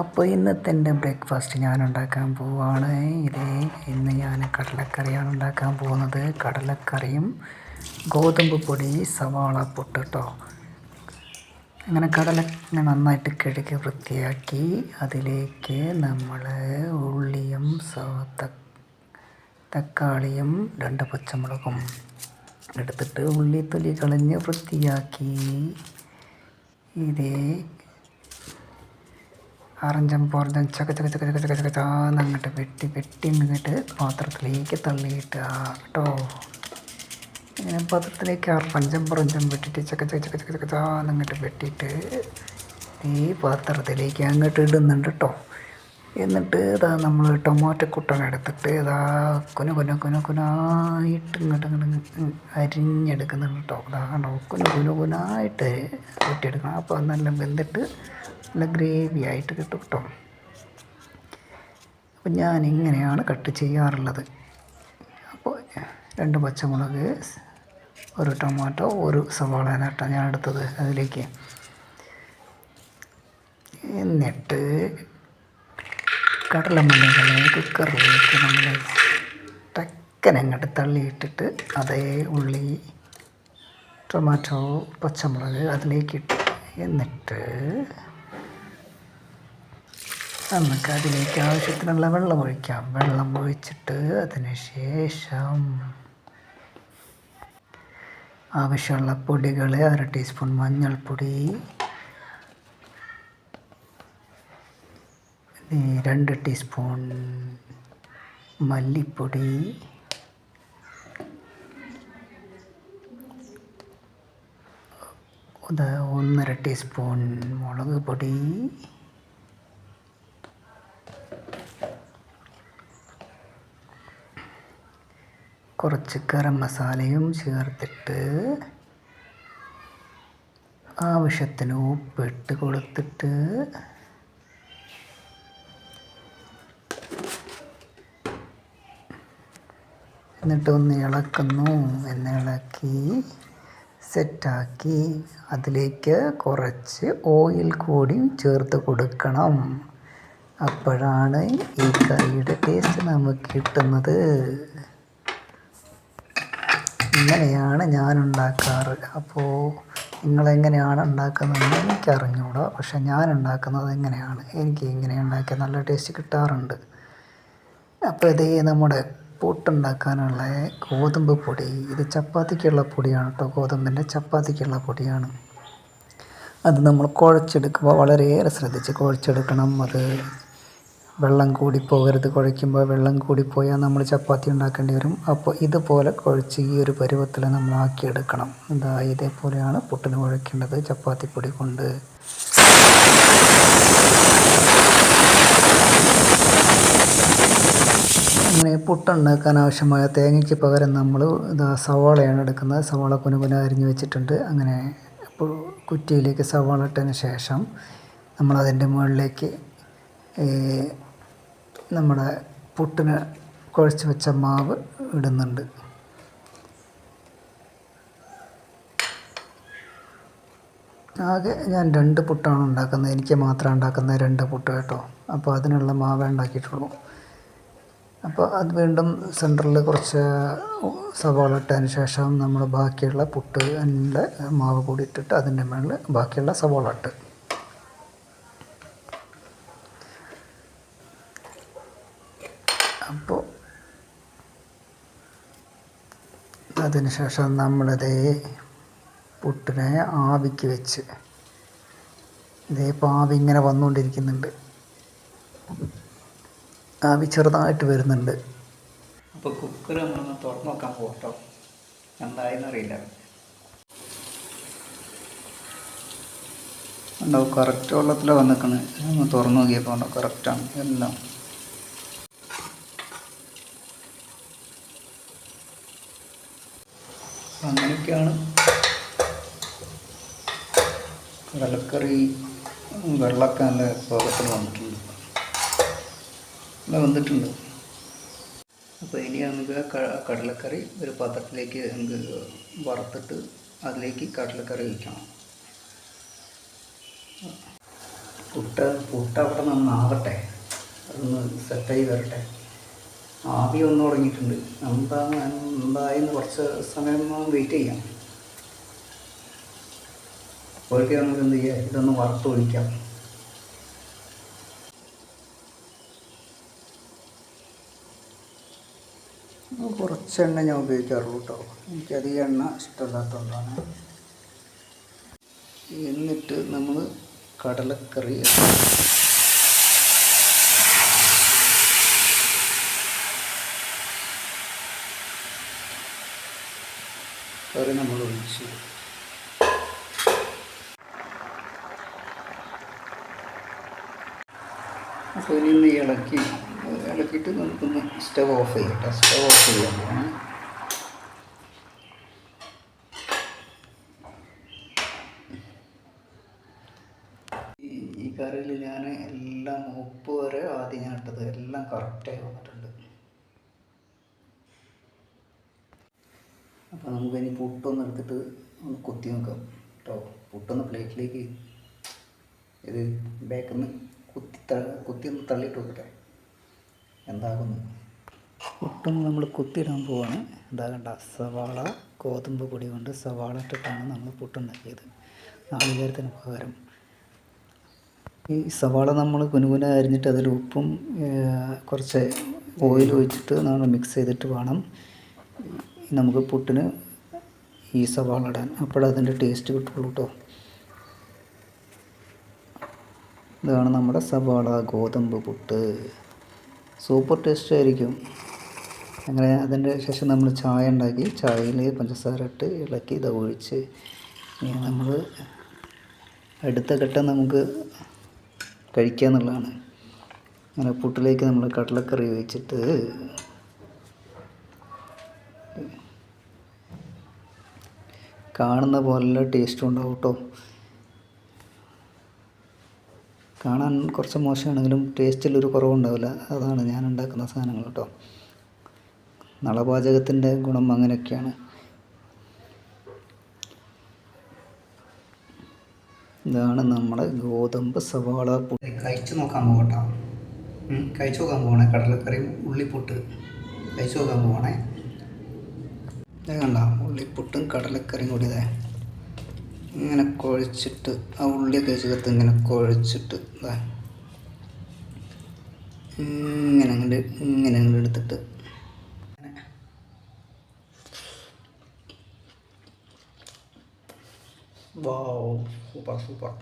അപ്പോൾ ഇന്നത്തെ എന്റെ ബ്രേക്ക്ഫാസ്റ്റ് ഞാൻ ഉണ്ടാക്കാൻ പോവുകയാണ് ഇത് ഇന്ന് ഞാൻ കടലക്കറിയാണ് ഉണ്ടാക്കാൻ പോകുന്നത്. കടലക്കറിയും ഗോതമ്പ് പൊടി സവാള പൊട്ട് കേട്ടോ അങ്ങനെ കടല നന്നായിട്ട് കഴുകി വൃത്തിയാക്കി അതിലേക്ക് നമ്മൾ ഉള്ളിയും തക്കാളിയും രണ്ട് പച്ചമുളകും എടുത്തിട്ട് ഉള്ളി തൊലി കളഞ്ഞ് വൃത്തിയാക്കി. ഇതേ അറഞ്ചം പോർജം ചക ചക ചക ചക ചക ചക ചാന്ന് അങ്ങോട്ട് വെട്ടി വെട്ടി നിന്നിട്ട് പാത്രത്തിലേക്ക് തള്ളിയിട്ട് കേട്ടോ. ഇങ്ങനെ പാത്രത്തിലേക്ക് അറഞ്ചം പുറഞ്ചം വെട്ടിയിട്ട് ചക ചക ചക ചക ചക ചാന്ന് അങ്ങോട്ട് വെട്ടിയിട്ട് ഈ പാത്രത്തിലേക്ക് അങ്ങോട്ട് ഇടുന്നുണ്ട് കേട്ടോ. എന്നിട്ട് ഇതാ നമ്മൾ ടൊമാറ്റോ കുട്ടൻ എടുത്തിട്ട് ഇതാ കുന കുന കുന കുനായിട്ട് ഇങ്ങോട്ട് ഇങ്ങോട്ട് അരിഞ്ഞെടുക്കുന്നുണ്ട് കേട്ടോ. ഇതാ കുന കുന കുനായിട്ട് വെട്ടിയെടുക്കണം. അപ്പോൾ നല്ല വെന്തിട്ട് നല്ല ഗ്രേവി ആയിട്ട് കിട്ടും കേട്ടോ അപ്പം ഞാൻ ഇങ്ങനെയാണ് കട്ട് ചെയ്യാറുള്ളത്. അപ്പോൾ രണ്ട് പച്ചമുളക് ഒരു ടൊമാറ്റോ ഒരു സവാള ഞാൻ എടുത്തത് അതിലേക്ക്. എന്നിട്ട് കടലമണ്ണികളെ കുക്കറിലേക്ക് നമ്മൾ ടക്കനങ്ങോട്ട് തള്ളിയിട്ടിട്ട് അതേ ഉള്ളി ടൊമാറ്റോ പച്ചമുളക് അതിലേക്ക് ഇട്ട് എന്നിട്ട് നമുക്ക് അതിലേക്ക് ആവശ്യത്തിനുള്ള വെള്ളം ഒഴിക്കാം. വെള്ളം ഒഴിച്ചിട്ട് അതിന് ശേഷം ആവശ്യമുള്ള പൊടികൾ അര ടീസ്പൂൺ മഞ്ഞൾപ്പൊടി. രണ്ട് ടീസ്പൂൺ മല്ലിപ്പൊടി. ഒന്നര ടീസ്പൂൺ മുളക് പൊടി. കുറച്ച് ഗരം മസാലയും ചേർത്തിട്ട് ആവശ്യത്തിന് ഉപ്പിട്ട് കൊടുത്തിട്ട് എന്നിട്ട് ഒന്ന് ഇളക്കുന്നു. എന്ന് ഇളക്കി സെറ്റാക്കി അതിലേക്ക് കുറച്ച് ഓയിൽ കൂടി ചേർത്ത് കൊടുക്കണം. അപ്പോഴാണ് ഈ കറിയുടെ ടേസ്റ്റ് നമുക്ക് കിട്ടുന്നത്. ഇങ്ങനെയാണ് ഞാൻ ഉണ്ടാക്കാറ് അപ്പോൾ നിങ്ങളെങ്ങനെയാണ് ഉണ്ടാക്കുന്നതെന്ന് എനിക്കറിഞ്ഞൂടാ. പക്ഷെ ഞാൻ ഉണ്ടാക്കുന്നത് എങ്ങനെയാണ് എനിക്ക് ഇങ്ങനെ ഉണ്ടാക്കിയ നല്ല ടേസ്റ്റ് കിട്ടാറുണ്ട്. അപ്പോൾ ഇതേ നമ്മുടെ പുട്ടുണ്ടാക്കാനുള്ള ഗോതമ്പ് പൊടി. ഇത് ചപ്പാത്തിക്കുള്ള പൊടിയാണ് കേട്ടോ ഗോതമ്പിന്റെ ചപ്പാത്തിക്കുള്ള പൊടിയാണ്. അത് നമ്മൾ കുഴച്ചെടുക്കുമ്പോൾ വളരെയേറെ ശ്രദ്ധിച്ച് കുഴച്ചെടുക്കണം. അത് വെള്ളം കൂടി പോകരുത് കുഴയ്ക്കുമ്പോൾ വെള്ളം കൂടി പോയാൽ നമ്മൾ ചപ്പാത്തി ഉണ്ടാക്കേണ്ടി വരും. അപ്പോൾ ഇതുപോലെ കുഴച്ച് ഈ ഒരു പരുവത്തിൽ നമ്മൾ ആക്കിയെടുക്കണം. എന്താ ഇതേപോലെയാണ് പുട്ടിന് കുഴയ്ക്കേണ്ടത് ചപ്പാത്തിപ്പൊടി കൊണ്ട്. അങ്ങനെ പുട്ടുണ്ടാക്കാൻ ആവശ്യമായ തേങ്ങയ്ക്ക് പകരം നമ്മൾ ഇതാ സവാളയാണ് എടുക്കുന്നത്. സവാള കുനുകുന അരിഞ്ഞു വെച്ചിട്ടുണ്ട്. അങ്ങനെ അപ്പോൾ കുറ്റിയിലേക്ക് സവാള ഇട്ടതിന് ശേഷം നമ്മളതിന്റെ മുകളിലേക്ക് നമ്മുടെ പുട്ടിന് കുഴച്ച് വെച്ച മാവ് ഇടുന്നുണ്ട്. ആകെ ഞാൻ രണ്ട് പുട്ടാണ് ഉണ്ടാക്കുന്നത്. എനിക്ക് മാത്രം ഉണ്ടാക്കുന്നത് രണ്ട് പുട്ട് കേട്ടോ. അപ്പോൾ അതിനുള്ള മാവേ ഉണ്ടാക്കിയിട്ടുള്ളൂ. അപ്പോൾ അത് വീണ്ടും സെന്ററിൽ കുറച്ച് സവാള ഇട്ടതിന് ശേഷം നമ്മൾ ബാക്കിയുള്ള പുട്ട് അതിന്റെ മാവ് കൂടി ഇട്ടിട്ട് അതിന്റെ മുകളിൽ ബാക്കിയുള്ള സവാള ഇട്ട് അപ്പോൾ അതിന് ശേഷം നമ്മളിതേ പുട്ടിനെ ആവിക്ക് വെച്ച് ഇതേ പാവി ഇങ്ങനെ വന്നുകൊണ്ടിരിക്കുന്നുണ്ട്. ആവി ചെറുതായിട്ട് വരുന്നുണ്ട്. അപ്പോൾ കുക്കർ നമ്മളൊന്ന് തുറന്നു നോക്കാൻ പോകട്ടോ എന്തായെന്നറിയില്ല ഉണ്ടാവും കറക്റ്റ് വെള്ളത്തിലാണ് വന്നിക്കണ്. ഒന്ന് തുറന്നു നോക്കിയപ്പോൾ ഉണ്ടോ കറക്റ്റാണ് എല്ലാം. അങ്ങനെയൊക്കെയാണ്. കടലക്കറി വെള്ളമൊക്കെ നല്ല പാകത്തിന് വന്നിട്ടുണ്ട്. നല്ല വന്നിട്ടുണ്ട്. അപ്പോൾ ഇനി നമുക്ക് കടലക്കറി ഒരു പാത്രത്തിലേക്ക് നമുക്ക് വറുത്തിട്ട് അതിലേക്ക് കടലക്കറി വയ്ക്കണം പുട്ട പുട്ട അവിടെ നന്നാവട്ടെ. അതൊന്ന് സെറ്റായി വരട്ടെ. ആവി വന്നു തുടങ്ങിയിട്ടുണ്ട്. എന്താ എന്തായെന്ന് കുറച്ച് സമയം വെയിറ്റ് ചെയ്യാം. പോയിട്ട് നമുക്ക് എന്ത് ചെയ്യാം? ഇതൊന്ന് വറുത്ത് ഒഴിക്കാം. കുറച്ച് എണ്ണ ഞാൻ ഉപയോഗിക്കാറുള്ളൂ കേട്ടോ എനിക്കധികം എണ്ണ ഇഷ്ടമല്ലാത്തതുകൊണ്ടാണ്. എന്നിട്ട് നമ്മൾ കടലക്കറി കറി നമ്മൾ ഒഴിച്ച് അപ്പോൾ ഇനി ഇളക്കി ഇളക്കിയിട്ട് നമുക്കൊന്ന് സ്റ്റവ് ഓഫ് ചെയ്യട്ടെ. സ്റ്റവ് ഓഫ് ചെയ്യാൻ ഈ കറിയിൽ ഞാൻ എല്ലാം ഉപ്പ് വരെ ആദ്യം ഞാൻ ഇട്ടത്. എല്ലാം കറക്റ്റായി വന്നിട്ടുണ്ട്. അപ്പോൾ നമുക്കിനി പുട്ടൊന്ന് എടുത്തിട്ട് ഒന്ന് കൊത്തി നോക്കാം കേട്ടോ പുട്ടൊന്ന് പ്ലേറ്റിലേക്ക് ഇത് ബാക്കിൽ നിന്ന് കുത്തി കുത്തി ഒന്ന് തള്ളിയിട്ട് നോക്കട്ടെ എന്താകുന്നു? പുട്ടൊന്ന് നമ്മൾ കുത്തിയിടാൻ പോവാണ്. എന്താകണ്ട സവാള ഗോതമ്പ് പൊടി കൊണ്ട് സവാള ഇട്ടിട്ടാണ് നമ്മൾ പുട്ടുണ്ടാക്കിയത് നാളികേരത്തിന് പകരം. ഈ സവാള നമ്മൾ കുനുകുന അരിഞ്ഞിട്ട് അതിൽ ഉപ്പും കുറച്ച് ഓയിൽ ഒഴിച്ചിട്ട് നമ്മൾ മിക്സ് ചെയ്തിട്ട് വേണം. നമുക്ക് പുട്ടിന് ഈ സവാള ഇടാൻ. അപ്പോഴതിന്റെ ടേസ്റ്റ് കിട്ടുള്ളൂ കേട്ടോ ഇതാണ് നമ്മുടെ സവാള ഗോതമ്പ് പുട്ട്. സൂപ്പർ ടേസ്റ്റ് ആയിരിക്കും. അങ്ങനെ അതിന്റെ ശേഷം നമ്മൾ ചായ ഉണ്ടാക്കി. ചായയിൽ പഞ്ചസാര ഇട്ട് ഇളക്കി ഇത് ഒഴിച്ച് ഇനി നമ്മൾ അടുത്ത ഘട്ടം നമുക്ക് കഴിക്കുക എന്നുള്ളതാണ് അങ്ങനെ പുട്ടിലേക്ക് നമ്മൾ കടലക്കറി ഒഴിച്ചിട്ട് കാണുന്ന പോലെ ടേസ്റ്റും ഉണ്ടാവും കേട്ടോ കാണാൻ കുറച്ച് മോശമാണെങ്കിലും ടേസ്റ്റിലൊരു കുറവുണ്ടാവില്ല. അതാണ് ഞാൻ ഉണ്ടാക്കുന്ന സാധനങ്ങൾ കേട്ടോ നളപാചകത്തിന്റെ ഗുണം അങ്ങനെയൊക്കെയാണ്. ഇതാണ് നമ്മുടെ ഗോതമ്പ് സവാള പുട്ട്. കഴിച്ചു നോക്കാൻ പോകട്ടോ. കഴിച്ചു നോക്കാൻ പോകണേ. കടലക്കറിയും ഉള്ളിപ്പൊട്ട്. കഴിച്ചു നോക്കാൻ പോകണേ. ഇത് കണ്ട ഉള്ളിപ്പുട്ടും കടലക്കറിയും കൂടി ഇതേ. ഇങ്ങനെ കുഴച്ചിട്ട് ആ ഉള്ളിയൊക്കെ ചേർത്ത് ഇങ്ങനെ കുഴച്ചിട്ട് ഇതാ. ഇങ്ങനെ അങ്ങോട്ട് ഇങ്ങനെ അങ്ങോട്ട് എടുത്തിട്ട്. വാ സൂപ്പർ സൂപ്പർ.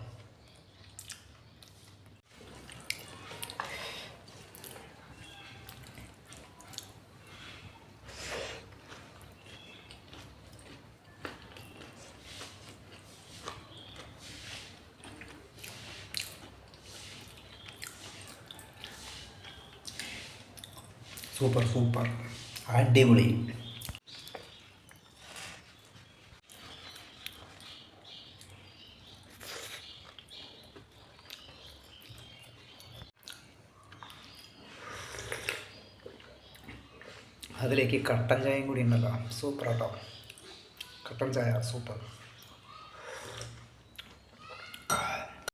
Super super. അടിപൊളി. അതിലേക്ക് കട്ടൻ ചായയും കൂടി ഉണ്ടല്ലോ. സൂപ്പർ കേട്ടോ കട്ടൻ ചായ സൂപ്പർ.